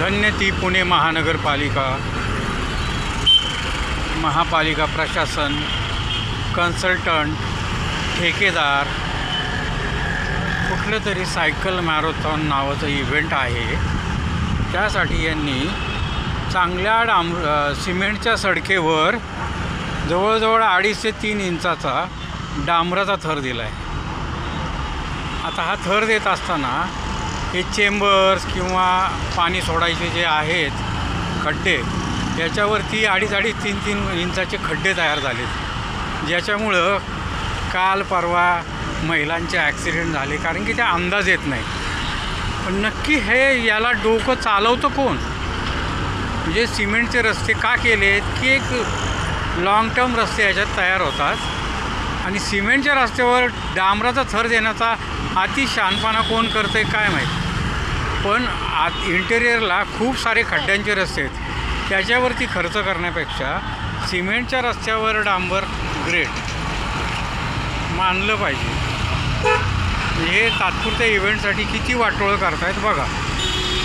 धन्य ती पुणे महानगरपालिका महापालिका प्रशासन कन्सल्टंट ठेकेदार कुठलं तरी सायकल मॅरेथॉन नावाचं इव्हेंट आहे. त्यासाठी यांनी चांगल्या डांब सिमेंटच्या सडकेवर जवळजवळ अडीच ते तीन इंचाचा डांबराचा थर दिला आहे आता हा थर देत असताना हे चेंबर्स किंवा पाणी सोडायचे जे आहेत खड्डे याच्यावरती अडीच अडीच तीन तीन इंचाचे खड्डे तयार झालेत. ज्याच्यामुळं काल परवा महिलांचे ॲक्सिडेंट झाले कारण की ते अंदाज येत नाही. पण नक्की हे याला डोकं चालवतं कोण? म्हणजे सिमेंटचे रस्ते का केलेत की एक लाँग टर्म रस्ते याच्यात तयार होतात. आणि सिमेंटच्या रस्त्यावर डांबराचा थर देण्याचा अति शहाणपणा कोण करतं आहे काय माहीत? पण आत इंटेरियरला खूप सारे खड्ड्यांचे रस्ते आहेत. त्याच्यावरती खर्च करण्यापेक्षा सिमेंटच्या रस्त्यावर डांबर ग्रेट. मानलं पाहिजे. हे तात्पुरत्या इव्हेंटसाठी किती वाटोळं करतायत बघा.